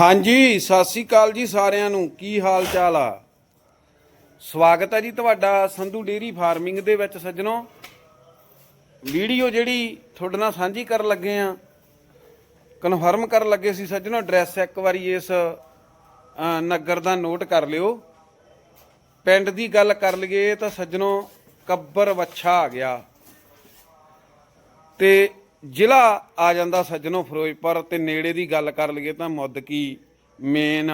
ਹਾਂਜੀ, ਸਤਿ ਸ੍ਰੀ ਅਕਾਲ ਜੀ ਸਾਰਿਆਂ ਨੂੰ। ਕੀ ਹਾਲ ਚਾਲ ਆ? ਸਵਾਗਤ ਹੈ ਜੀ ਤੁਹਾਡਾ ਸੰਧੂ ਡੇਰੀ ਫਾਰਮਿੰਗ ਦੇ ਵਿੱਚ ਸੱਜਣੋ। ਵੀਡੀਓ ਜਿਹੜੀ ਤੁਹਾਡੇ ਨਾਲ ਸਾਂਝੀ ਕਰਨ ਲੱਗੇ ਆ, ਕਨਫਰਮ ਕਰਨ ਲੱਗੇ ਸੀ ਸੱਜਣੋ, ਐਡਰੈਸ ਇੱਕ ਵਾਰੀ ਇਸ ਨਗਰ ਦਾ ਨੋਟ ਕਰ ਲਿਓ। ਪਿੰਡ ਦੀ ਗੱਲ ਕਰ ਲਈਏ ਤਾਂ ਸੱਜਣੋ, ਕੱਬਰ ਵੱਛਾ ਆ ਗਿਆ। ਤੇ ਜ਼ਿਲ੍ਹਾ ਆ ਜਾਂਦਾ ਸੱਜਣੋ ਫਿਰੋਜ਼ਪੁਰ ਤੇ ਨੇੜੇ ਦੀ ਗੱਲ ਕਰ ਲਈਏ ਤਾਂ ਮੁੱਦਕੀ ਮੇਨ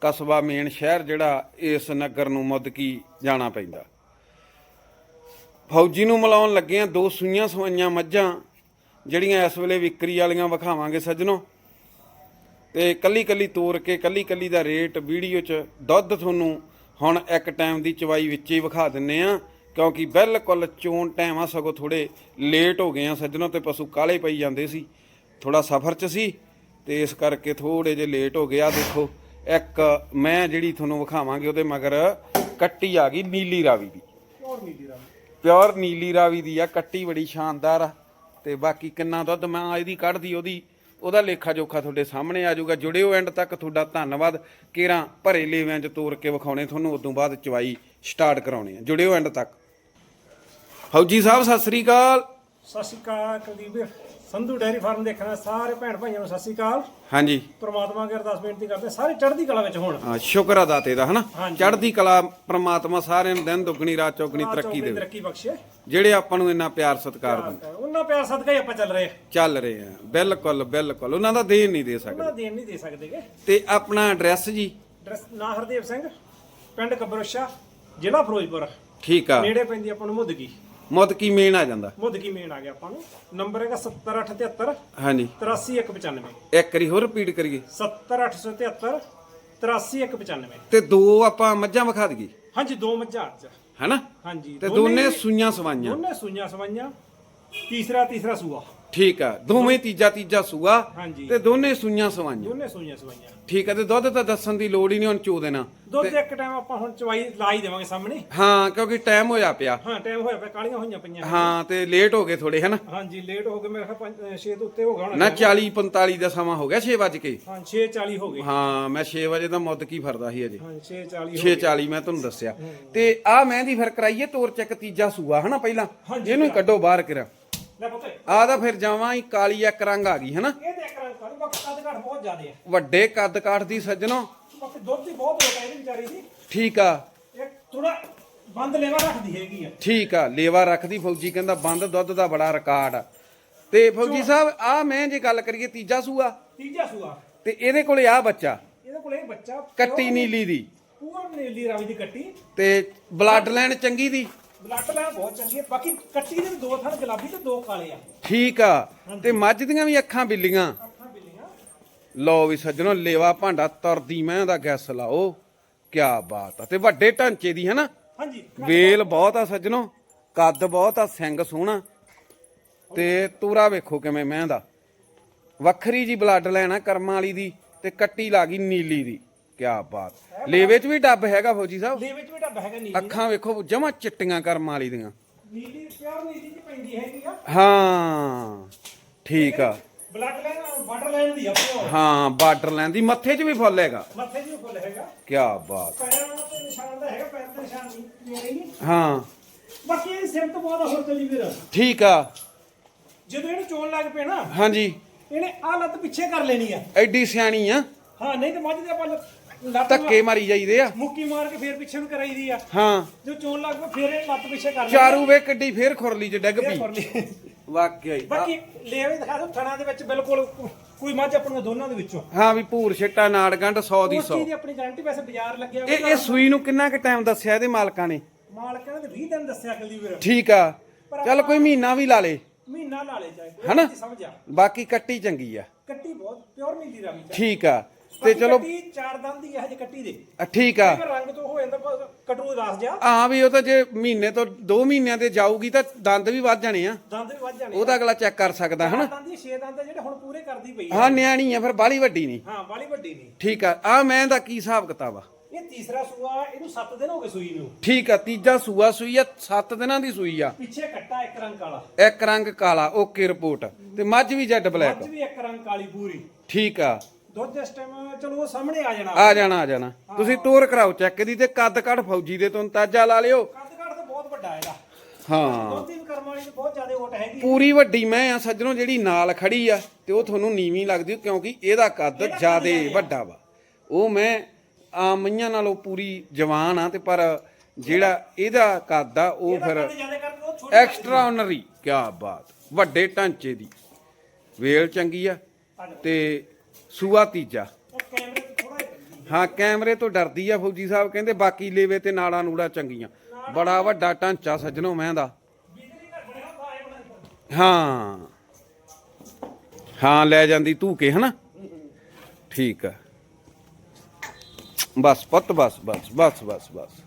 ਕਸਬਾ, ਮੇਨ ਸ਼ਹਿਰ ਜਿਹੜਾ ਇਸ ਨਗਰ ਨੂੰ ਮੁੱਦਕੀ ਜਾਣਾ ਪੈਂਦਾ। ਫੌਜੀ ਨੂੰ ਮਿਲਾਉਣ ਲੱਗੇ ਦੋ ਸੂਈਆਂ ਸਵਾਈਆਂ ਮੱਝਾਂ ਜਿਹੜੀਆਂ ਇਸ ਵੇਲੇ ਵਿਕਰੀ ਵਾਲੀਆਂ ਵਿਖਾਵਾਂਗੇ ਸੱਜਣੋ। ਤੇ ਕੱਲੀ ਕੱਲੀ ਤੋਰ ਕੇ, ਕੱਲੀ ਕੱਲੀ ਦਾ ਰੇਟ ਵੀਡੀਓ 'ਚ ਦੁੱਧ ਤੁਹਾਨੂੰ ਹੁਣ ਇੱਕ ਟਾਈਮ ਦੀ ਚਵਾਈ ਵਿੱਚ ਹੀ ਵਿਖਾ ਦਿੰਨੇ ਆ। ਕਿਉਂਕਿ ਬਿਲਕੁਲ ਚੋਣ ਟਾਈਮ ਆ ਸਗੋਂ ਥੋੜੇ ਲੇਟ ਹੋ ਗਏ ਆ ਸੱਜਣੋ ਤੇ ਪਸ਼ੂ ਕਾਲੇ ਪਈ ਜਾਂਦੇ ਸੀ। ਥੋੜਾ ਸਫ਼ਰ 'ਚ ਸੀ ਤੇ ਇਸ ਕਰਕੇ ਥੋੜੇ ਜੇ ਲੇਟ ਹੋ ਗਿਆ ਦੇਖੋ ਇੱਕ ਮੈਂ ਜਿਹੜੀ ਤੁਹਾਨੂੰ ਵਿਖਾਵਾਂਗੇ ਉਹਦੇ ਮਗਰ ਕੱਟੀ ਆ ਗਈ ਨੀਲੀ ਰਾਵੀ ਦੀ। ਪਿਓਰ ਨੀਲੀ ਰਾਵੀ। ਦੀ ਆ ਕੱਟੀ ਬੜੀ ਸ਼ਾਨਦਾਰ ਆ। ਤੇ ਬਾਕੀ ਕਿੰਨਾ ਦੁੱਧ ਮੈਂ ਇਹਦੀ ਕੱਢਦੀ ਉਹਦੀ ਉਹਦਾ ਲੇਖਾ ਜੋਖਾ ਤੁਹਾਡੇ ਸਾਹਮਣੇ ਆ ਜਾਊਗਾ। ਜੁੜਿਓ ਐਂਡ ਤੱਕ ਤੁਹਾਡਾ ਧੰਨਵਾਦ। ਕੇਰਾਂ ਭਰੇ ਲੇਵਿਆਂ 'ਚ ਤੋਰ ਕੇ ਵਿਖਾਉਣੇ ਤੁਹਾਨੂੰ ਉਦੋਂ ਬਾਅਦ ਚਵਾਈ ਸਟਾਰਟ ਕਰਾਉਣੀ ਆ। ਜੁੜਿਓ ਐਂਡ ਤੱਕ। ਫੌਜੀ ਸਾਹਿਬ ਸਤਿ ਸ੍ਰੀ ਅਕਾਲ। ਸਤਿ ਸ਼੍ਰੀ ਅਕਾਲ ਕੁਲਦੀਪ ਸੰਧੂ ਡੈਰੀ ਫਾਰਮ ਦੇਖਣਾ ਸਾਰੇ ਭੈਣ ਭਾਈਆਂ ਨੂੰ ਸਤਿ ਸ਼੍ਰੀ ਅਕਾਲ। ਹਾਂਜੀ। ਪ੍ਰਮਾਤਮਾ ਅਗੇ ਅਰਦਾਸ ਬੇਨਤੀ ਕਰਦੇ ਸਾਰੇ ਚੜ੍ਹਦੀ ਕਲਾ ਵਿੱਚ ਹੋਣ। ਹਾਂ, ਸ਼ੁਕਰ ਆ ਦਾਤੇ ਦਾ ਹਨਾ? ਹਾਂਜੀ। ਚੜ੍ਹਦੀ ਕਲਾ ਪ੍ਰਮਾਤਮਾ ਸਾਰਿਆਂ ਨੂੰ ਦਿਨ ਦੁੱਗਣੀ ਰਾਤ ਚੌਗਣੀ ਤਰੱਕੀ ਦੇਵੇ। ਤਰੱਕੀ ਬਖਸ਼ੇ। ਜਿਹੜੇ ਆਪਾਂ ਨੂੰ ਇੰਨਾ ਪਿਆਰ ਸਤਿਕਾਰ ਦਿੰਦੇ। ਉਹਨਾਂ ਪਿਆਰ ਸਦਕਾ ਹੀ ਆਪਾਂ ਚੱਲ ਰਹੇ ਹਾਂ। ਚੱਲ ਰਹੇ ਆ ਬਿਲਕੁਲ ਬਿਲਕੁਲ। ਉਹਨਾਂ ਦਾ ਦੇਣ ਨਹੀਂ ਦੇ ਸਕਦੇ। ਉਹਨਾਂ ਦੇਣ ਨਹੀਂ ਦੇ ਸਕਦੇਗੇ ਤੇ ਆਪਣਾ ਐਡਰੈਸ ਜੀ? ਡਰੈਸ ਨਾ ਹਰਦੇਵ ਸਿੰਘ ਪਿੰਡ ਕਬਰੋਸ਼ਾ ਜ਼ਿਲ੍ਹਾ ਫਿਰੋਜ਼ਪੁਰ। ਠੀਕ ਆ। ਨੇੜੇ ਪੈਂਦੀ ਆਪਾਂ ਨੂੰ ਮੁੱਦਗੀ। ਮੁੱਦਕੀ ਮੇਨ ਆ ਜਾਂਦਾ? ਮੁੱਦਗੀ ਮੇਨ ਆ ਗਿਆ ਆਪਾਂ ਨੂੰ? ਨੰਬਰ ਹੈਗਾ 70873 ਹਾਂਜੀ। 83195 ਇੱਕ ਵਾਰੀ ਹੋਰ ਰਿਪੀਟ ਕਰੀਏ। 70873 83195 ਤੇ ਦੋ ਆਪਾਂ ਮੱਝਾਂ ਵਿਖਾ ਦਈਏ। ਹਾਂਜੀ ਦੋ ਮੱਝਾਂ ਅੱਜ। ਹੈਨਾ? ਹਾਂਜੀ ਤੇ ਦੋਨੇ ਸੂਈਆਂ ਸਵਾਈਆਂ। ਦੋਨੇ ਸੂਈਆਂ ਸਵਾਈਆਂ। ਤੀਸਰਾ ਤੀਸਰਾ ਸੂਆ। ਠੀਕ ਆ। ਦੋਵੇਂ ਤੀਜਾ ਤੀਜਾ ਸੂਆ ਹਾਂਜੀ। ਤੇ ਦੋਨੇ ਸੂਈਆਂ ਸਵਾਈਆਂ। ਦੋਨੇ ਸੂਈਆਂ ਸਵਾਈਆਂ। ਠੀਕ ਆ ਤੇ ਦੁੱਧ ਤਾਂ ਦੱਸਣ ਦੀ ਲੋੜ ਹੀ ਨਹੀਂ ਹੁਣ ਚੋ ਦੇਣਾ। ਦੁੱਧ ਇੱਕ ਟਾਈਮ ਆਪਾਂ ਹੁਣ ਚਵਾਈ ਲਾ ਹੀ ਦੇਵਾਂਗੇ ਸਾਹਮਣੇ। ਹਾਂ ਕਿਉਂਕਿ ਟਾਈਮ ਹੋਇਆ ਪਿਆ। ਹਾਂ ਟਾਈਮ ਹੋਇਆ ਪਿਆ ਕਾਲੀਆਂ ਹੋਈਆਂ ਪਈਆਂ ਹਾਂ ਤੇ ਲੇਟ ਹੋ ਗਏ ਥੋੜੇ ਹਨਾ? ਹਾਂਜੀ ਲੇਟ ਹੋ ਗਏ ਮੇਰੇ ਖਿਆਲ 6 ਤੋਂ ਉੱਤੇ ਹੋ ਗਿਆ ਨਾ ਹੋਣਾ 40 45 ਦਾ ਸਮਾਂ ਹੋ ਗਿਆ 6 ਵਜ ਕੇ। ਹਾਂ 6:40 ਹੋ ਗਏ। ਹਾਂ ਮੈਂ 6 ਵਜੇ ਦਾ ਮੁੱਦ ਕੀ ਫਰਦਾ ਸੀ ਅਜੇ। ਹਾਂ 6:40 ਹੋ 640 ਮੈਂ ਤੁਹਾਨੂੰ ਦੱਸਿਆ। ਤੇ ਆ ਮੈਂ ਦੀ ਫਿਰ ਕਰਾਈਏ ਤੋਰ ਚੱਕ ਤੀਜਾ ਸੂਆ ਹਨਾ ਪਹਿਲਾਂ? ਹਾਂਜੀ, ਇਹਨੂੰ ਹੀ ਕੱਢੋ ਬਾਹਰ ਕਰਾ। ਲੈ ਪੁੱਤ। ਆ ਤਾਂ ਫਿਰ ਜਾਵਾਂ ਹੀ ਕਾਲੀ ਇੱਕ ਰੰਗ ਆ ਗਈ ਹਨਾ? ਇਹ ਤੇ ਕਰਾਂ ਕਾਲੀ ਬਾਕੀ ਕੱਦ ਘੱਟ ਬਹੁਤ ਜ਼ਿਆਦੇ ਆ। ਵੱਡੇ ਕੱਦ ਕਾਠ ਦੀ ਸੱਜਣੋ। ਬਾਕੀ ਦੁੱਧ ਦੀ ਬਹੁਤ ਲੋਟ ਹੈ ਇਹਦੀ ਵਿਚਾਰੀ ਦੀ। ਠੀਕ ਆ। ਇਹ ਥੋੜਾ ਬੰਦ ਲੈਵਾ ਰੱਖਦੀ ਹੈਗੀ ਆ। ਠੀਕ ਆ ਲੇਵਾ ਰੱਖਦੀ ਫੌਜੀ ਕਹਿੰਦਾ ਬੰਦ ਦੁੱਧ ਦਾ ਬੜਾ ਰਿਕਾਰਡ ਆ। ਤੇ ਫੌਜੀ ਸਾਹਿਬ ਆ ਮੈਂ ਜੇ ਗੱਲ ਕਰੀਏ ਤੀਜਾ ਸੂਆ? ਤੀਜਾ ਸੂਆ। ਤੇ ਇਹਦੇ ਕੋਲੇ ਆ ਬੱਚਾ। ਇਹਦੇ ਕੋਲ ਇਹ ਬੱਚਾ ਕੱਟੀ ਨੀਲੀ ਦੀ। ਪੂਰ ਨੀਲੀ ਰਾਵੀ ਦੀ ਕੱਟੀ। ਤੇ ਬਲੱਡ ਲਾਈਨ ਚੰਗੀ ਦੀ? ਬਲੱਡ ਲੈ ਬਹੁਤ ਚੰਗੀ ਹੈ ਬਾਕੀ ਕੱਟੀ ਦੇ ਦੋ ਥਣ ਗੁਲਾਬੀ ਤੇ ਦੋ ਕਾਲੇ ਆ। ਠੀਕ ਆ। ਤੇ ਮੱਝ ਦੀਆਂ ਵੀ ਅੱਖਾਂ ਬਿੱਲੀਆਂ। ਅੱਖਾਂ ਬਿੱਲੀਆਂ। ਲਓ ਵੀ ਸੱਜਣੋ ਲੇਵਾ ਭਾਂਡਾ ਤਰਦੀ ਮੈਂ ਦਾ ਗੈਸ ਲਾਓ। ਕਿਆ ਬਾਤ ਆ। ਤੇ ਵੱਡੇ ਢਾਂਚੇ ਦੀ ਹੈ ਨਾ ਹਾਂਜੀ। ਵੇਲ ਬਹੁਤ ਆ ਸੱਜਣੋ ਕੱਦ ਬਹੁਤ ਆ ਸਿੰਘ ਸੋਹਣਾ। ਤੇ ਤੂਰਾ ਵੇਖੋ ਕਿਵੇਂ ਮੈਂ ਦਾ ਵੱਖਰੀ ਜੀ ਬਲੱਡ ਲੈਣਾ ਕਰਮਾਂ ਵਾਲੀ ਦੀ ਤੇ ਕੱਟੀ ਲਾ ਗਈ ਨੀਲੀ ਦੀ। ਕਿਆ ਬਾਤ। ਲੇਵੇ 'ਚ ਵੀ ਡੱਬ ਹੈਗਾ ਫੌਜੀ ਸਾਹਿਬ। ਦੇ ਵਿੱਚ ਵੀ ਢੱਬ ਹੈਗਾ ਨੀਲੀ। ਅੱਖਾਂ ਵੇਖੋ ਜਮਾ ਚਿੱਟੀਆਂ ਕਰਮਾਂ ਵਾਲੀ ਦੀਆਂ। ਨੀਲੀ ਪਿਓਰ ਨੀਲੀ ਚ ਪੈਂਦੀ ਹੈਗੀ ਆ। ਹਾਂ ਠੀਕ ਆ। ਬਲੱਡ ਲਾਈਨ ਵਾਟਰ ਲਾਈਨ ਦੀ ਆ ਪਿਓਰ। ਹਾਂ ਬਾਰਡਰ ਲੈਂਦੀ ਮੱਥੇ 'ਚ ਵੀ ਫੁੱਲ ਹੈਗਾ। ਮੱਥੇ ਜੀ ਫੁੱਲ ਹੈਗਾ। ਕਿਆ ਬਾਤ। ਪੈਰਾਂ ਤੇ ਨਿਸ਼ਾਨ ਦਾ ਹੈਗਾ ਪੈਰ ਤੇ ਨਿਸ਼ਾਨ ਨਹੀਂ ਮੇਰੇ ਨਹੀਂ। ਹਾਂ। ਬਾਕੀ ਇਹ ਸਿਰ ਤੋਂ ਬਹੁਤ ਹੋਰ ਚਲੀ ਵੀਰ ਠੀਕ ਆ। ਜਦੋਂ ਇਹਨੂੰ ਚੋਣ ਲੱਗ ਪਏ ਨਾ ਹਾਂਜੀ। ਇਹਨੇ ਆ ਲੱਤ ਪਿੱਛੇ ਕਰ ਲੈਣੀ ਆ। ਐਡੀ ਸਿਆਣੀ ਆ। ਹਾਂ ਨਹੀਂ ਤੇ ਮੱਝ ਦੇ ਆਪਾਂ ਲੱਤ- ਲੱਤ ਧੱਕੇ ਮਾਰੀ ਜਾਈਦੇ ਆ। ਮੁੱਕੀ ਮਾਰ ਕੇ ਫੇਰ ਪਿੱਛੇ ਨੂੰ ਕਰਾਈਦੀ ਆ। ਹਾਂ। ਜੋ ਚੋਣ ਲੱਗ ਪਏ ਫੇਰ ਇਹ ਲੱਤ ਪਿੱਛੇ ਕਰ ਲੈਣੀ ਚਾਰੂ ਵੇ ਕੱਡੀ ਫੇਰ ਖੁਰਲੀ 'ਚ ਡਿੱਗ ਫੇਰ ਪਈ। ਵਾਕਿਆ ਹੀ। ਬਾਕੀ ਲੈ ਵੀ ਦਿਖਾ ਦੋ ਥਣਾ ਦੇ ਵਿੱਚ ਬਿਲਕੁਲ ਕੋਈ ਮੱਝ ਆਪਣੀਆਂ ਦੋਨਾਂ ਦੇ ਵਿੱਚੋਂ। ਹਾਂ ਵੀ ਭੂਰ ਛਿੱਟਾ ਨਾੜ ਗੰਢ 100 ਦੀ ਉਸ 100 ਚੀਜ਼ ਦੀ ਆਪਣੀ ਗਾਰੰਟੀ ਵੈਸੇ ਬਾਜ਼ਾਰ ਲੱਗਿਆ ਇਹ ਇਹ ਸੂਈ ਨੂੰ ਕਿੰਨਾ ਕੁ ਟਾਈਮ ਦੱਸਿਆ ਇਹਦੇ ਮਾਲਕਾਂ ਨੇ? ਮਾਲਕਾਂ ਨੇ 20 ਦਿਨ ਦੱਸਿਆ ਕਲਦੀ ਵੀਰ ਠੀਕ ਆ। ਚੱਲ ਕੋਈ ਮਹੀਨਾ ਵੀ ਲਾ ਲੇ। ਮਹੀਨਾ ਲਾ ਲੈ ਜਾਏ ਕੋਈ ਹਨਾ? ਚੀਜ਼ ਸਮਝ ਆ। ਬਾਕੀ ਕੱਟੀ ਚੰਗੀ ਆ। ਕੱਟੀ ਬਹੁਤ ਪਿਓਰ ਨੀਲੀ ਚ ਠੀਕ ਆ। ਤੇ ਚਲੋ ਚਾਰ ਦੰਦ ਦੀ ਹੈ ਹਜੇ ਕੱਟੀ ਦੇ। ਅ, ਠੀਕ ਆ। ਅਗਰ ਰੰਗ ਤੋਂ ਹੋ ਜਾਂਦਾ ਕਟੂ ਰਾਸ ਜਾ ਹਾਂ ਵੀ ਉਹ ਤਾਂ ਜੇ ਮਹੀਨੇ ਤੋਂ 2 ਮਹੀਨਿਆਂ ਤੇ ਜਾਊਗੀ ਤਾਂ ਦੰਦ ਵੀ ਵੱਧ ਜਾਣੇ ਆ। ਦੰਦ ਵੀ ਵੱਧ ਜਾਣੇ ਉਹ ਤਾਂ ਅਗਲਾ ਚੈੱਕ ਕਰ ਸਕਦਾ ਹਨਾ? ਦੰਦ ਦੀ ਛੇ ਦੰਦ ਆ ਜਿਹੜੇ ਹੁਣ ਪੂਰੇ ਕਰਦੀ ਪਈ ਆ। ਹਾਂ ਨਿਆਣੀ ਆ ਫਿਰ ਬਾਲੀ ਵੱਡੀ ਨਹੀਂ। ਹਾਂ ਬਾਲੀ ਵੱਡੀ ਨਹੀਂ। ਠੀਕ ਆ ਆ ਮੈਂ ਦਾ ਕੀ ਹਿਸਾਬ ਕਿਤਾਬ ਆ? ਇਹ ਤੀਸਰਾ ਸੂਆ ਇਹਨੂੰ 7 ਦਿਨ ਹੋ ਗਏ ਸੂਈ ਨੂੰ। ਠੀਕ ਆ ਤੀਜਾ ਸੂਆ ਸੂਈ ਆ 7 ਦਿਨਾਂ ਦੀ ਸੂਈ ਆ। ਪਿੱਛੇ ਕੱਟਾ ਇੱਕ ਰੰਗ ਕਾਲਾ। ਇੱਕ ਰੰਗ ਕਾਲਾ ਓਕੇ ਰਿਪੋਰਟ। ਤੇ ਮੱਝ ਵੀ ਜੈਡ ਬਲੈਕ। ਮੱਝ ਵੀ ਇੱਕ ਰੰਗ ਕਾਲੀ ਪੂਰੀ। ਠੀਕ ਆ। ਦੁੱਧ ਇਸ ਟਾਈਮ ਚਲੋ ਉਹ ਸਾਹਮਣੇ ਆ ਜਾਣਾ। ਆ ਜਾਣਾ ਆ ਜਾਣਾ। ਤੁਸੀਂ ਤੋਰ ਕਰਾਓ ਚੈੱਕ ਦੀ ਤੇ ਕੱਦ ਕੱਢ ਫੌਜੀ ਦੇ ਤੋਂ ਅੰਦਾਜ਼ਾ ਲਾ ਲਿਓ। ਕੱਦ ਕੱਦ ਤਾਂ ਬਹੁਤ ਵੱਡਾ ਇਹਦਾ। ਹਾਂ। ਦੁੱਧ ਦੀ ਕਰਮ ਵਾਲੀ ਤੇ ਬਹੁਤ ਜ਼ਿਆਦਾ ਓਟ ਹੈਗੀ। ਪੂਰੀ ਵੱਡੀ ਮੈਂ ਆ ਸੱਜਣੋ ਜਿਹੜੀ ਨਾਲ ਖੜੀ ਆ ਤੇ ਉਹ ਤੁਹਾਨੂੰ ਨੀਵੀਂ ਲੱਗਦੀ ਕਿਉਂਕਿ ਇਹਦਾ ਕੱਦ ਜ਼ਿਆਦੇ ਵੱਡਾ ਵਾ। ਉਹ ਮੈਂ ਆ ਮਈਆਂ ਨਾਲੋਂ ਪੂਰੀ ਜਵਾਨ ਆ ਤੇ ਪਰ ਜਿਹੜਾ ਇਹਦਾ ਕੱਦ ਆ ਉਹ ਫਿਰ ਕੱਦ ਜ਼ਿਆਦਾ ਕਰਕੇ ਉਹ ਛੋਟੀ ਐਕਸਟਰਾ ਆਨਰੀ ਕੀ ਬਾਤ। ਵੱਡੇ ਢਾਂਚੇ ਦੀ। ਵੇਲ ਚੰਗੀ ਆ ਤੇ ਸੂਆ ਤੀਜਾ। ਹਾਂ, ਕੈਮਰੇ ਤੋਂ ਡਰਦੀ ਆ ਫੌਜੀ ਸਾਹਿਬ, ਕਹਿੰਦੇ ਬਾਕੀ ਲੇਵੇ ਤੇ ਨਾੜਾ ਨੂੜਾ ਚੰਗੀਆਂ। ਬੜਾ ਵੱਡਾ ਢਾਂਚਾ ਸੱਜਣੋ ਮੈਂ ਦਾ। ਹਾਂ। ਹਾਂ, ਲੈ ਜਾਂਦੀ ਧੂ ਕੇ, ਹਨਾ? ਠੀਕ ਆ। ਬਸ, ਪੁੱਤ, ਬਸ ਬਸ ਬਸ ਬਸ ਬਸ।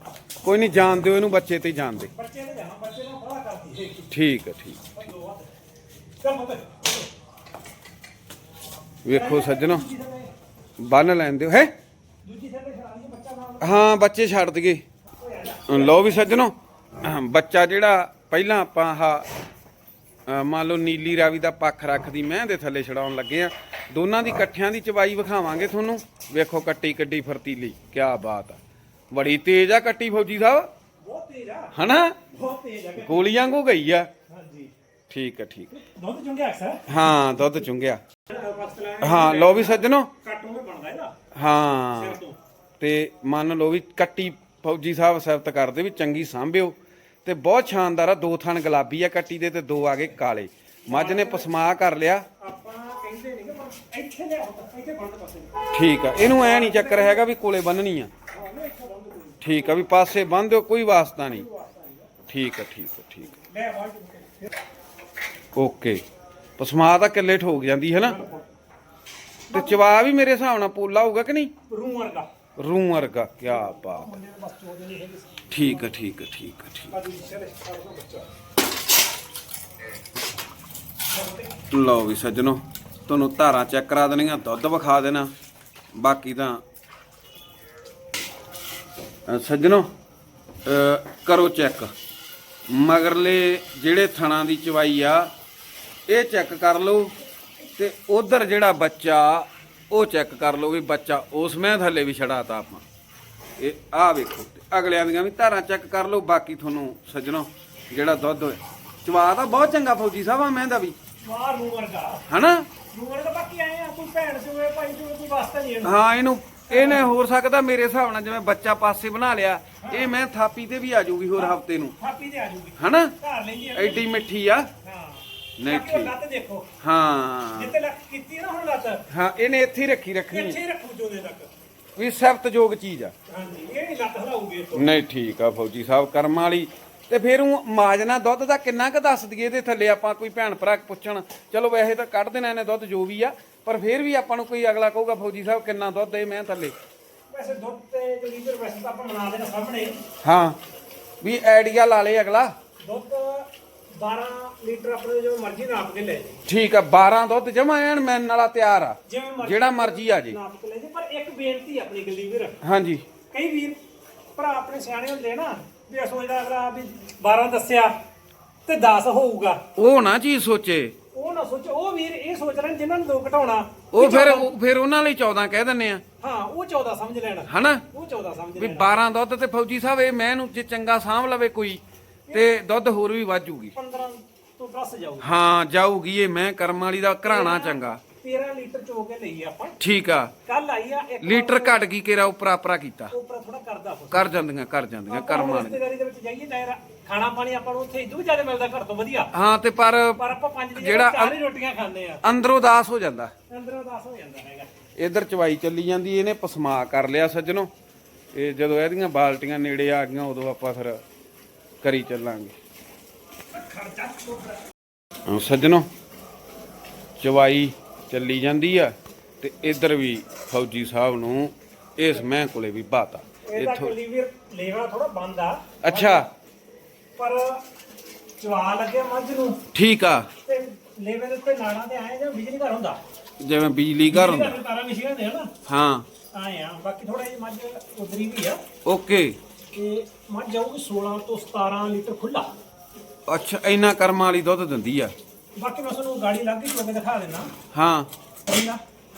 ਕੋਈ ਨਹੀਂ ਜਾਣ ਦਿਓ ਇਹਨੂੰ, ਬੱਚੇ ਤੇ ਜਾਣਦੇ ਬੱਚੇ ਨੇ ਜਾਣਾ ਬੱਚੇ ਨੂੰ ਬੜਾ ਕਰਦੀ ਠੀਕ ਆ, ਠੀਕ ਚੱਲ ਵੇਖੋ ਸੱਜਣੋ ਬੰਨ ਲੈਣ ਦਿਓ ਹੈ? ਹਾਂ ਬੱਚੇ ਛੱਡ ਦਈਏ। ਲਓ ਵੀ ਸੱਜਣੋ ਬੱਚਾ ਜਿਹੜਾ ਪਹਿਲਾਂ ਆਪਾਂ ਅ, ਮੰਨ ਲਓ ਨੀਲੀ ਰਾਵੀ ਦਾ ਪੱਖ ਰੱਖਦੀ ਮੈਂ ਦੇ ਥੱਲੇ ਛਡਾਉਣ ਲੱਗੇ ਆ। ਦੋਨਾਂ ਦੀ ਇਕੱਠਿਆਂ ਦੀ ਚਵਾਈ ਵਿਖਾਵਾਂਗੇ ਤੁਹਾਨੂੰ। ਵੇਖੋ ਕੱਟੀ ਕੱਡੀ ਫਰਤੀਲੀ ਕੀ ਬਾਤ ਆ। ਬੜੀ ਤੇਜ਼ ਆ ਕੱਟੀ ਫੌਜੀ ਸਾਹਿਬ। ਬਹੁਤ ਤੇਜ਼ ਆ। ਹਨਾ? ਬਹੁਤ ਤੇਜ਼ ਆ। ਗੋਲੀ ਵਾਂਗੂ ਗਈ ਆ। ਠੀਕ ਆ ਠੀਕ ਆ। ਦੁੱਧ ਚੁੰਗਿਆ ਅਕਸਰ? ਹਾਂ ਦੁੱਧ ਚੁੰਗਿਆ। ਲੈ ਹਾਂ ਲਓ ਵੀ ਸੱਜਣੋ। ਕੱਟੂ ਵੀ ਬਣਦਾ ਇਹਦਾ। ਹਾਂ। ਸਿਰ ਤੋਂ। ਮੰਨ ਲਓ ਵੀ ਕੱਟੀ ਫੌਜੀ ਸਾਹਿਬ ਸਿਫਤ ਕਰਦੇ ਵੀ ਚੰਗੀ ਸਾਂਭਿਓ। ਤੇ ਬਹੁਤ ਸ਼ਾਨਦਾਰ ਆ ਦੋ ਥਣ ਗੁਲਾਬੀ ਆ ਕੱਟੀ ਦੇ ਤੇ ਦੋ ਆ ਗਏ ਕਾਲੇ। ਮੱਝ ਨੇ ਪਸਮਾ ਕਰ ਲਿਆ। ਠੀਕ ਆ ਇਹਨੂੰ ਐ ਨਹੀਂ ਚੱਕਰ ਹੈਗਾ ਵੀ ਕੋਲੇ ਬੰਨਣੀ ਆ। ਹਾਂ ਠੀਕ ਆ ਵੀ ਪਾਸੇ ਬੰਨ ਦਿਓ ਕੋਈ ਵਾਸਤਾ ਨਹੀਂ ਠੀਕ ਆ ਠੀਕ ਆ ਠੀਕ ਆ। ਲੈ ਓਕੇ। ਪਸਮਾ ਤਾਂ ਕਿੱਲੇ ਠੋਕ ਜਾਂਦੀ ਹੈ ਨਾ ਤੇ ਚਵਾ ਵੀ ਮੇਰੇ ਹਿਸਾਬ ਨਾਲ ਪੋਲਾ ਹੋਊਗਾ ਕਿ ਨਹੀਂ? ਰੂ ਵਰਗਾ। ਰੂ ਵਰਗਾ ਕੀ ਬਾਤ ਠੀਕ ਆ ਠੀਕ ਆ ਠੀਕ ਆ ਠੀਕ ਬੱਚਾ ਲਓ ਵੀ ਸੱਜਣੋ ਤੁਹਾਨੂੰ ਧਾਰਾਂ ਚੈੱਕ ਕਰਾ ਦੇਣੀਆਂ ਦੁੱਧ ਵਿਖਾ ਦੇਣਾ। ਬਾਕੀ ਤਾਂ ਅ, ਸੱਜਣੋ ਅ, ਕਰੋ ਚੈੱਕ। ਮਗਰਲੇ ਜਿਹੜੇ ਥਣਾ ਦੀ ਚਵਾਈ ਆ ਇਹ ਚੈੱਕ ਕਰ ਲਓ ਤੇ ਉਧਰ ਜਿਹੜਾ ਬੱਚਾ ਉਹ ਚੈੱਕ ਕਰ ਲਓ ਵੀ ਬੱਚਾ ਉਸ ਮੈਂ ਥੱਲੇ ਵੀ ਛੜਾਤਾ ਆਪਾਂ। ਇਹ ਆਹ ਵੇਖੋ ਅਗਲਿਆਂ ਦੀਆਂ ਵੀ ਧਾਰਾਂ ਚੈੱਕ ਕਰ ਲਓ ਬਾਕੀ ਤੁਹਾਨੂੰ ਸੱਜਣੋ ਜਿਹੜਾ ਦੁੱਧ ਹੋਏ ਚਵਾ ਤਾਂ ਬਹੁਤ ਚੰਗਾ ਫੌਜੀ ਸਾਹਿਬ ਆ ਮੈਂ ਦਾ ਵੀ। ਮਾਰ ਰੂ ਵਰਗਾ। ਹਨਾ? ਰੂ ਵਰਗਾ ਬਾਕੀ ਆਏ ਆ ਕੋਈ ਭੈਣ ਚੋਏ ਭਾਈ ਚੋਏ ਕੋਈ ਵਾਸਤਾ ਨਹੀਂ ਇਹਨੂੰ। ਹਾਂ ਇਹਨੂੰ ਇਹਨੇ ਹੋਰ ਸਕਦਾ ਮੇਰੇ ਹਿਸਾਬ ਨਾਲ ਜਿਵੇਂ ਬੱਚਾ ਪਾਸੇ ਬਣਾ ਲਿਆ ਇਹ ਮੈਂ ਥਾਪੀ ਤੇ ਵੀ ਆ ਜਾਊਗੀ ਹੋਰ ਹਫ਼ਤੇ ਨੂੰ। ਥਾਪੀ ਤੇ ਆ ਜੂਗੀ ਹਨਾ? ਘਰ ਲੈਂਦੀ ਆ। ਐਡੀ ਮਿੱਠੀ ਆ। ਹਾਂ। ਨਹੀਂ ਠੀਕ। ਲੱਤ ਦੇਖੋ। ਹਾਂ। ਜਿੱਤੇ ਲੱਤ ਕੀਤੀ ਨਾ ਹੁਣ ਲੱਤ। ਹਾਂ ਇਹਨੇ ਇੱਥੇ ਹੀ ਰੱਖੀ ਰੱਖਣੀ ਇੱਥੇ ਰੱਖੂ ਜੋਦੇ ਤੱਕ। ਵੀ ਸਿਫਤਯੋਗ ਚੀਜ਼ ਆ। ਹਾਂਜੀ ਇਹ ਲੱਤ ਹਲਾਉਗੀ ਨਹੀਂ ਠੀਕ ਆ ਫੌਜੀ ਸਾਹਿਬ ਕਰਮਾਂ ਵਾਲੀ। ਤੇ ਫਿਰ ਉਹ ਮਾਜਨਾ ਦੁੱਧ ਦਾ ਕਿੰਨਾ ਕੁ ਦੱਸ ਦਈਏ ਇਹਦੇ ਥੱਲੇ ਆਪਾਂ ਕੋਈ ਭੈਣ ਭਰਾ ਪੁੱਛਣ। ਚਲੋ ਵੈਸੇ ਤਾਂ ਕੱਢ ਦੇਣਾ ਇਹਨੇ ਦੁੱਧ ਜੋ ਵੀ ਆ ਪਰ ਫਿਰ ਵੀ ਆਪਾਂ ਨੂੰ ਕੋਈ ਅਗਲਾ ਕਹੂਗਾ ਫੌਜੀ ਸਾਹਿਬ ਕਿੰਨਾ ਦੁੱਧ ਇਹ ਮੈਂ ਥੱਲੇ। ਵੈਸੇ ਦੁੱਧ ਤੇ ਜੋ ਲੀਟਰ ਵੈਸੇ ਤਾਂ ਆਪਾਂ ਬਣਾ ਦੇਣਾ ਸਾਹਮਣੇ। ਹਾਂ ਵੀ ਆਈਡੀਆ ਲਾ ਲੇ ਅਗਲਾ। ਦੁੱਧ 12 ਲੀਟਰ ਆਪਣੇ ਜੋ ਮਰਜ਼ੀ ਨਾਪ ਕੇ ਲੈ ਜੇ ਠੀਕ ਆ 12 ਦੁੱਧ ਜਮਾ ਐਨ ਮੈਨ ਵਾਲਾ ਤਿਆਰ ਆ। ਜਿਵੇਂ ਮਰਜ਼ੀ ਜਿਹੜਾ ਮਰਜ਼ੀ ਆ ਜੇ। ਨਾਪ ਕੇ ਲੈ ਜੇ ਪਰ ਇੱਕ ਬੇਨਤੀ ਆਪਣੀ ਗੱਲੀ ਵੀਰ। ਹਾਂਜੀ। ਕਈ ਵੀਰ ਭਰਾ ਆਪਣੇ ਸਿਆਣੇ ਹੁੰਦੇ ਨਾ ਵੀ ਇਹ ਸੋਚਦਾ ਅਗਲਾ ਵੀ 12 ਦੱਸਿਆ ਤੇ 10 ਹੋਊਗਾ। ਉਹ ਨਾ ਚੀਜ਼ ਸੋਚੇ। ਉਹ ਨਾ ਸੋਚੋ ਉਹ ਵੀਰ ਇਹ ਸੋਚ ਰਹੇ ਨੇ ਜਿਨ੍ਹਾਂ ਨੂੰ ਦੋ ਘਟਾਉਣਾ। ਉਹ ਫਿਰ ਉਹ ਫਿਰ ਉਹਨਾਂ ਲਈ 14 ਕਹਿ ਦਿੰਨੇ ਆ। ਹਾਂ ਉਹ 14 ਸਮਝ ਲੈਣ। ਹਨਾ? ਉਹ 14 ਸਮਝ ਵੀ ਲੈਣ। 12 ਦੁੱਧ ਤੇ ਫੌਜੀ ਸਾਹਿਬ ਇਹ ਮੈਂ ਨੂੰ ਜੇ ਚੰਗਾ ਸਾਂਭ ਲਵੇ ਕੋਈ। ਤੇ ਦੁੱਧ ਹੋਰ ਵੀ ਵਾਜੂਗੀ 15 ਤੋਂ ਪਲੱਸ ਜਾਊ ਹਾਂ ਜਾਊਗੀ ਇਹ ਮੈਂ ਕਰਮ ਵਾਲੀ ਦਾ ਘਰਾਣਾ ਚੰਗਾ। 13 ਲੀਟਰ ਚੋ ਕੇ ਲਈ ਆਪਾਂ। ਠੀਕ ਆ। ਕੱਲ ਆਈ ਆ ਇੱਕ ਲੀਟਰ ਘਟ ਗਈ ਕੇਰਾ ਉਪਰਾ ਉਪਰਾ ਕੀਤਾ? ਉੱਪਰ ਥੋੜਾ ਕਰਦਾ ਫਿਰ। ਕਰ ਜਾਂਦੀਆਂ ਕਰ ਜਾਂਦੀਆਂ ਕਰਮ ਵਾਲੀ ਰਿਸ਼ਤੇਦਾਰੀ ਦੇ ਵਿੱਚ ਜਾਈਏ ਤਾਂ ਖਾਣਾ ਪਾਣੀ ਆਪਾਂ ਨੂੰ ਉੱਥੇ ਇਦੋਂ ਜ਼ਿਆਦਾ ਮਿਲਦਾ ਘਰ ਤੋਂ ਵਧੀਆ। ਹਾਂ ਤੇ ਪਰ ਪਰ ਆਪਾਂ ਪੰਜ ਦੀ ਜਿਹੜਾ ਚਾਰ ਹੀ ਰੋਟੀਆਂ ਖਾਂਦੇ ਆ। ਅੰਦਰੋਂ ਦਾਸ ਹੋ ਜਾਂਦਾ। ਅੰਦਰੋਂ 10 ਹੋ ਜਾਂਦਾ ਹੈਗਾ। ਇਧਰ ਚਵਾਈ ਚੱਲੀ ਜਾਂਦੀ ਇਹਨੇ ਪਸਮਾ ਕਰ ਲਿਆ ਸੱਜਣੋ। ਇਹ ਜਦੋਂ ਇਹਦੀਆਂ ਬਾਲਟੀਆਂ ਨੇੜੇ ਆ ਗਈਆਂ ਉਦੋਂ ਆਪਾਂ ਫਿਰ ਕਰੀ ਚੱਲਾਂਗੇ। ਹਾਂ, ਸੱਜਣੋ ਚਵਾਈ ਚੱਲੀ ਜਾਂਦੀ ਆ ਤੇ ਇਧਰ ਵੀ ਫੌਜੀ ਸਾਹਿਬ ਨੂੰ ਇਸ ਮੈਂ ਕੋਲੇ ਵੀ ਬਾਤਾ। ਇਹਦਾ ਇੱਥੋਂ ਕਲੀ ਵੀਰ ਲੇਵਾ ਥੋੜਾ ਬੰਦ ਆ। ਅੱਛਾ। ਪਰ ਚਵਾ ਲੱਗੇ ਮੱਝ ਨੂੰ। ਠੀਕ ਆ। ਤੇ ਲੇਵੇ ਦੇ ਉੱਤੇ ਨਾੜਾਂ ਤੇ ਆਏ ਜਾਂ ਬਿਜਲੀ ਘਰ ਹੁੰਦਾ? ਜਿਵੇਂ ਬਿਜਲੀ ਘਰ ਹੁੰਦਾ। ਤਾਰਾਂ ਵਿਛੀਆਂ ਹੁੰਦੀਆਂ ਨਾ ਹਾਂ। ਆਏ ਆ ਬਾਕੀ ਥੋੜਾ ਜਿਹਾ ਮੱਝ ਉਧਰੀ ਵੀ ਆ। ਓਕੇ। ਤੇ ਮੱਝ ਜਾਊਗੀ 16 ਤੋਂ 17 ਲੀਟਰ ਖੁੱਲਾ ਅੱਛਾ ਇੰਨਾ ਕਰਮਾਂ ਵਾਲੀ ਦੁੱਧ ਦਿੰਦੀ ਆ। ਬਾਕੀ ਮੈਂ ਤੁਹਾਨੂੰ ਗਾੜੀ ਲੱਗ ਗਈ ਚੋਕੇ ਦਿਖਾ ਦੇਣਾ ਹਾਂ।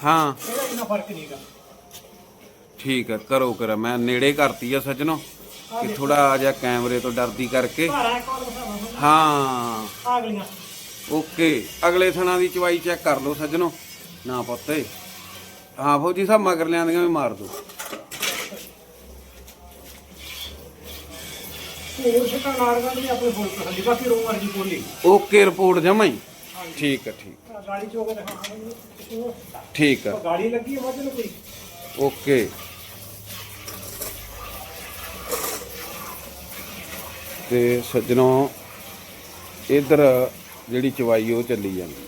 ਹਾਂ। ਇਹਦਾ ਇੰਨਾ ਫ਼ਰਕ ਨਹੀਂਗਾ ਠੀਕ ਹੈ ਕਰੋ ਕਰ ਮੈਂ ਨੇੜੇ ਕਰਤੀ ਆ ਸੱਜਣੋ ਕਿ ਥੋੜਾ ਜਿਹਾ ਕੈਮਰੇ ਤੋਂ ਡਰਦੀ ਕਰਕੇ। ਧਾਰਾ ਇੱਕ ਵਾਰ ਦਿਖਾਵਾਂ ਤੁਹਾਨੂੰ। ਹਾਂ। ਆ ਓਕੇ ਅਗਲੇ ਥਣਾ ਦੀ ਚਵਾਈ ਚੈੱਕ ਕਰ ਲਓ ਸੱਜਣੋ। ਨਾ ਪੁੱਤੇ। ਹਾਂ ਫੌਜੀ ਸਾਹਿਬ ਮਗਰ ਲਿਆਂਦੀਆਂ ਵੀ ਮਾਰ ਦੋ। ਛਟਾ ਨਾਰਗਾ ਦੀ ਆਪਣੇ ਫੁੱਲ ਤਸੱਲੀ ਬਾਕੀ ਰੋ ਮਰਜ਼ੀ ਬੋਲੀ ਓਕੇ ਰਿਪੋਰਟ ਜਮਾ ਹੀ? ਠੀਕ ਹੈ ਠੀਕ। ਗਾੜੀ ਚੋਕੇ ਦਿਖਾਵਾਂਗੇ ਠੀਕ ਹੈ। ਗਾੜੀ ਲੱਗੀ ਹੈ ਮੱਝ ਨੂੰ ਕੋਈ? ਓਕੇ। ਤੇ ਸੱਜਣੋ ਇਧਰ ਜਿਹੜੀ ਚਵਾਈ ਉਹ ਚੱਲੀ ਜਾਂਦੀ ਹੈ।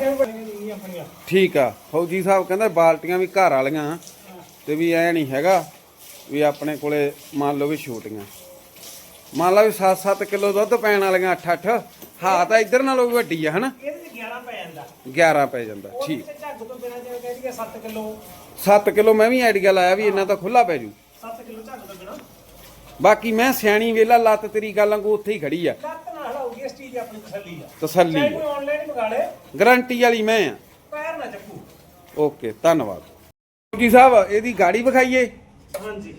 ਵੀ ਬਣੀਆਂ ਆਪਣੀਆਂ। ਠੀਕ ਆ। ਫੌਜੀ ਸਾਹਿਬ ਕਹਿੰਦਾ ਬਾਲਟੀਆਂ ਵੀ ਘਰ ਵਾਲੀਆਂ ਤੇ ਵੀ ਐ ਨਹੀਂ ਹੈਗਾ ਵੀ ਆਪਣੇ ਕੋਲੇ ਮੰਨ ਲਓ ਵੀ ਛੋਟੀਆਂ। ਮੰਨ ਲਾ ਵੀ 7-7 ਕਿਲੋ ਦੁੱਧ ਪੈਣ ਵਾਲੀਆਂ 8-8 ਹਾਂ ਤਾਂ ਇਧਰ ਨਾਲੋਂ ਵੀ ਵੱਡੀ ਆ ਹਨਾ? ਇਹਦੇ ਚ 11 ਪੈ ਜਾਂਦਾ। 11 ਪੈ ਜਾਂਦਾ ਉਹ ਠੀਕ। ਝੱਗ ਤੋਂ ਬਿਨਾਂ ਜਿਵੇਂ ਕਹਿ ਦਈਏ 7 ਕਿਲੋ। 7 ਕਿਲੋ ਮੈਂ ਵੀ ਆਈਡੀਆ ਲਾਇਆ ਵੀ ਇੰਨਾ ਤਾਂ ਖੁੱਲਾ ਪੈ ਜੂ। 7 ਕਿਲੋ ਝੱਗ ਤੋਂ ਬਿਨਾਂ। ਬਾਕੀ ਮੈਂ ਸਿਆਣੀ ਵੇਲਾ ਲੱਤ ਤੇਰੀ ਗੱਲਾਂ ਕੋ ਉੱਥੇ ਹੀ ਖੜੀ ਆ। ਲੱਤ ਨਾਲ ਹਲਾਉਗੀ ਇਸ ਚੀਜ਼ ਦੀ ਆਪਣੀ ਤਸੱਲੀ ਆ। ਤਸੱਲੀ ਆਨਲਾਈਨ ਮੰਗਾ ਲੇ। ਗਰੰਟੀ ਵਾਲੀ ਮੈਂ ਆ। ਪੈਰ ਨਾ ਚੱਕੂ। ਓਕੇ ਧੰਨਵਾਦ। ਫੌਜੀ ਸਾਹਿਬ ਇਹਦੀ ਗਾੜੀ ਵਿਖਾਈਏ? ਹਾਂਜੀ।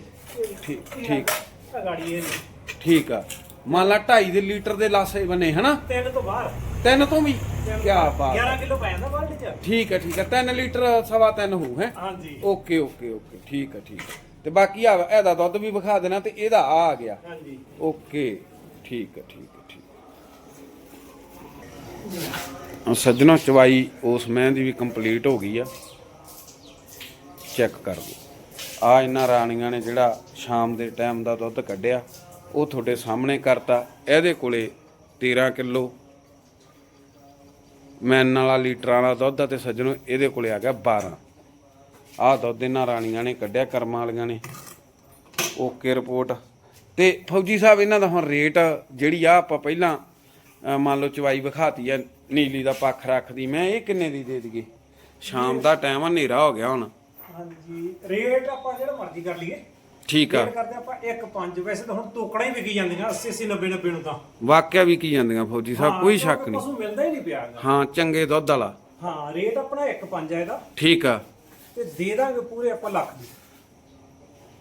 ਠੀਕ ਠੀਕ। ਆ ਗਾੜੀ ਇਹ ਠੀਕ ਆ। ਮੰਨ ਲਾ 2.5 ਦੇ ਲੀਟਰ ਦੇ ਲਾਸੇ ਬਣੇ ਹਨਾ? ਤਿੰਨ ਤੋਂ ਬਾਹਰ। ਤਿੰਨ ਤੋਂ ਵੀ? ਕੀ ਬਾਤ। 11 ਕਿਲੋ ਪੈ ਜਾਂਦਾ ਬਾਲਟੀ ਚ ਠੀਕ ਹੈ ਠੀਕ ਹੈ 3 ਲੀਟਰ ਸਵਾ ਤਿੰਨ ਹੋਊ ਹੈ? ਹਾਂਜੀ। Okay okay okay. ਠੀਕ ਹੈ ਠੀਕ ਤੇ ਬਾਕੀ ਆ ਇਹਦਾ ਦੁੱਧ ਵੀ ਵਿਖਾ ਦੇਣਾ ਤੇ ਇਹਦਾ ਆ ਆ ਗਿਆ। ਹਾਂਜੀ। ਓਕੇ। ਠੀਕ ਹੈ ਠੀਕ ਹੈ ਠੀਕ ਹੈ ਸੱਜਣੋ ਚਵਾਈ ਉਸ ਮੈਂ ਦੀ ਵੀ ਕੰਪਲੀਟ ਹੋ ਗਈ ਆ। ਚੈੱਕ ਕਰ ਲਓ। ਆ ਇਹਨਾਂ ਰਾਣੀਆਂ ਨੇ ਜਿਹੜਾ ਸ਼ਾਮ ਦੇ ਟਾਈਮ ਦਾ ਦੁੱਧ ਕੱਢਿਆ, ਉਹ ਤੁਹਾਡੇ ਸਾਹਮਣੇ ਕਰਤਾ। ਇਹਦੇ ਕੋਲੇ 13 ਕਿਲੋ ਮੈਨ ਵਾਲਾ ਲੀਟਰਾਂ ਵਾਲਾ ਦੁੱਧ ਆ ਤੇ ਸੱਜਣੋ, ਇਹਦੇ ਕੋਲੇ ਆ ਗਿਆ 12 ਆਹ ਦੁੱਧ ਇਹਨਾਂ ਰਾਣੀਆਂ ਨੇ ਕੱਢਿਆ, ਕਰਮਾਂ ਵਾਲੀਆਂ ਨੇ। Okay report. ਤੇ ਫੌਜੀ ਸਾਹਿਬ, ਇਹਨਾਂ ਦਾ ਹੁਣ ਰੇਟ ਜਿਹੜੀ ਆ ਆਪਾਂ ਪਹਿਲਾਂ ਮੰਨ ਲਓ ਚਵਾਈ ਵਿਖਾਤੀ ਆ, ਨੀਲੀ ਦਾ ਪੱਖ ਰੱਖਦੀ। ਮੈਂ ਇਹ ਕਿੰਨੇ ਦੀ ਦੇ ਦਈਏ? ਸ਼ਾਮ ਦਾ ਟਾਈਮ ਆ, ਹਨੇਰਾ ਹੋ ਗਿਆ ਹੁਣ। ਹਾਂਜੀ ਰੇਟ ਆਪਾਂ ਜਿਹੜਾ ਮਰਜ਼ੀ ਕਰ ਲਈਏ। ਠੀਕ ਆ। ਰੇਟ ਕਰਦੇ ਆਪਾਂ 1.5 ਵੈਸੇ ਤਾਂ ਹੁਣ ਟੋਕੜਾ ਹੀ ਵਿਕੀ ਜਾਂਦੀਆਂ 80 80 90 90 ਨੂੰ ਤਾਂ। ਵਾਕਿਆ ਵੀ ਕੀ ਜਾਂਦੀਆਂ ਫੌਜੀ ਸਾਹਿਬ ਕੋਈ ਸ਼ੱਕ ਨਹੀਂ। ਪਸ਼ੂ ਮਿਲਦਾ ਹੀ ਨਹੀਂ ਪਿਆ ਹੈਗਾ। ਹਾਂ ਚੰਗੇ ਦੁੱਧ ਵਾਲਾ। ਹਾਂ ਰੇਟ ਆਪਣਾ 1.5 ਹੈ ਇਹਦਾ। ਠੀਕ ਆ। ਤੇ ਦੇ ਦਾਂਗੇ ਪੂਰੇ ਆਪਾਂ ਲੱਖ ਦੀ।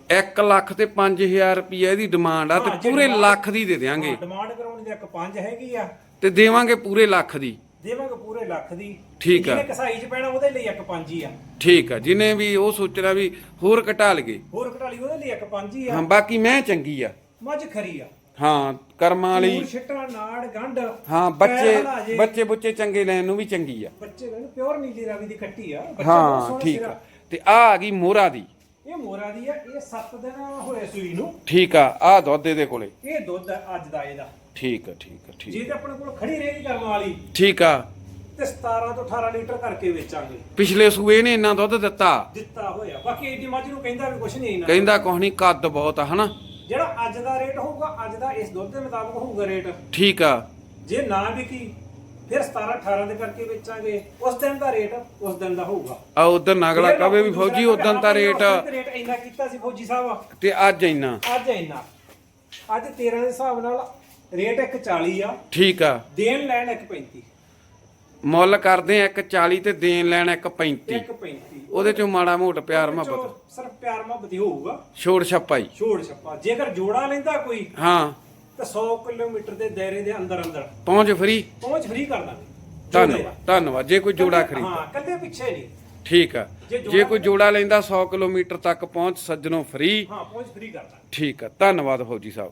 1 ਲੱਖ ਤੇ 5000 ਰੁਪਏ ਇਹਦੀ ਡਿਮਾਂਡ ਆ ਤੇ ਹਾਂ, ਜੇ ਪੂਰੇ ਲੱਖ ਦੀ ਦੇ ਦੇਾਂਗੇ ਡਿਮਾਂਡ ਕਰਾਉਣੀ ਦੀ 1.5 ਹੈਗੀ ਆ। ਤੇ ਦੇਵਾਂਗੇ ਪੂਰੇ ਲੱਖ ਦੀ। ਦੇਵਾਂਗੇ ਪੂਰੇ ਲੱਖ ਦੀ। ਠੀਕ ਆ। ਜਿਹਨੇ ਕਸਾਈ ਚ ਪੈਣਾ ਉਹਦੇ ਲਈ 1.5 ਹੀ ਆ। ਠੀਕ ਆ ਜਿਨੇ ਵੀ ਉਹ ਸੋਚਣਾ ਵੀ ਹੋਰ ਘਟਾ ਲਈਏ। ਹੋਰ ਘਟਾਲੀ ਉਹਦੇ ਲਈ 1.5 ਹੀ ਹਾਂ ਆ। ਬਾਕੀ ਮੈਂ ਚੰਗੀ ਆ। ਮੱਝ ਖਰੀ ਆ। ਹਾਂ ਕਰਮਾਂ ਵਾਲੀ ਪੂਰ ਛਿੱਟਾ ਨਾੜ ਗੰਢ ਹਾਂ ਪੈਰ ਬੱਚੇ ਜੇ। ਬੱਚੇ ਬੁੱਚੇ ਚੰਗੇ ਲੈਣ ਨੂੰ ਵੀ ਚੰਗੀ ਆ। ਬੱਚੇ ਕਹਿੰਦੇ ਪਿਓਰ ਨੀਲੀ ਰਾਵੀ ਦੀ ਕੱਟੀ ਆ। ਬੱਚਾ ਬਹੁਤ ਹਾਂ ਸੋਹਣਾ ਠੀਕ। ਆ। ਤੇ ਆ ਆ ਗਈ ਮੋਹਰਾ ਦੀ। ਇਹ ਮੋਰਾ ਦੀ ਆ ਇਹ 7 ਦਿਨ ਹੋਏ ਸੂਈ ਨੂੰ। ਠੀਕ ਆ ਆ ਦੁੱਧ ਇਹਦੇ ਕੋਲੇ। ਇਹ ਦੁੱਧ ਆ ਅੱਜ ਦਾ ਇਹਦਾ। ਠੀਕ ਆ ਠੀਕ ਆ ਠੀਕ ਜੇ ਤੇ ਆਪਣੇ ਕੋਲ ਖੜੀ ਰਹੇਗੀ ਕਰਮ ਵਾਲੀ ਠੀਕ ਆ। ਤੇ 17 ਤੋਂ 18 ਲੀਟਰ ਕਰਕੇ ਵੇਚਾਂਗੇ। ਪਿਛਲੇ ਸੂਏ ਨੇ ਇੰਨਾ ਦੁੱਧ ਦਿੱਤਾ। ਦਿੱਤਾ ਹੋਇਆ। ਬਾਕੀ ਏਡੀ ਮੱਝ ਨੂੰ ਕਹਿੰਦਾ ਵੀ ਕੁਛ ਨਹੀਂ ਇਹਨਾਂ ਕਹਿੰਦਾ ਕੁਛ ਨਹੀਂ ਕੱਦ ਬਹੁਤ ਆ ਹਨਾ? ਜਿਹੜਾ ਅੱਜ ਦਾ ਰੇਟ ਹੋਊਗਾ ਅੱਜ ਦਾ ਇਸ ਦੁੱਧ ਦੇ ਮੁਤਾਬਕ ਹੋਊਗਾ ਰੇਟ। ਠੀਕ ਆ। ਜੇ ਨਾ ਵਿਕੀ ਫਿਰ 17 18 ਦੇ ਕਰਕੇ ਵੇਚਾਂਗੇ। ਉਸ ਦਿਨ ਦਾ ਰੇਟ ਉਸ ਦਿਨ ਦਾ ਹੋਊਗਾ। ਆ ਉਧਰ ਨਗਲਾ ਕਵੇ ਵੀ ਫੌਜੀ ਉਦੋਂ ਤਾਂ ਰੇਟ ਰੇਟ ਇੰਨਾ ਕੀਤਾ ਸੀ ਫੌਜੀ ਸਾਹਿਬ। ਤੇ ਅੱਜ ਇੰਨਾ। ਅੱਜ ਇੰਨਾ। ਅੱਜ 13 ਦੇ ਹਿਸਾਬ ਨਾਲ ਰੇਟ 140 ਆ। ਠੀਕ ਆ। ਦੇਣ ਲੈਣ 135 ਮੁੱਲ ਕਰਦੇ ਆ 140 ਤੇ ਦੇਣ ਲੈਣ 135 135 ਉਹਦੇ ਚੋਂ ਮਾੜਾ ਮੋਟ ਪਿਆਰ ਮੁਹੱਬਤ। ਸਿਰਫ ਪਿਆਰ ਮੁਹੱਬਤ ਹੀ ਹੋਊਗਾ। ਛੋੜ ਛਪਾਈ। ਛੋੜ ਛੱਪਾ। ਜੇਕਰ ਜੋੜਾ ਲੈਂਦਾ ਕੋਈ ਹਾਂ। ਤਾਂ 100 ਕਿਲੋਮੀਟਰ ਦੇ ਦਾਇਰੇ ਦੇ ਅੰਦਰ ਅੰਦਰ। ਪਹੁੰਚ ਫਰੀ। ਪਹੁੰਚ ਫ੍ਰੀ ਕਰ ਦਾਂਗੇ। ਧੰਨਵਾਦ। ਧੰਨਵਾਦ। ਜੇ ਕੋਈ ਜੋੜਾ ਖਰੀਦ। ਹਾਂ ਕੱਲੇ ਪਿੱਛੇ ਨਹੀਂ। ਠੀਕ ਆ। ਜੇ ਕੋਈ ਜੋੜਾ ਲੈਂਦਾ 100 ਕਿਲੋਮੀਟਰ ਤੱਕ ਪਹੁੰਚ ਸੱਜਣੋਂ ਫ੍ਰੀ। ਹਾਂ ਪਹੁੰਚ ਫ੍ਰੀ ਕਰ ਦਾਂਗੇ। ਠੀਕ ਆ। ਧੰਨਵਾਦ ਫੌਜੀ ਸਾਹਿਬ।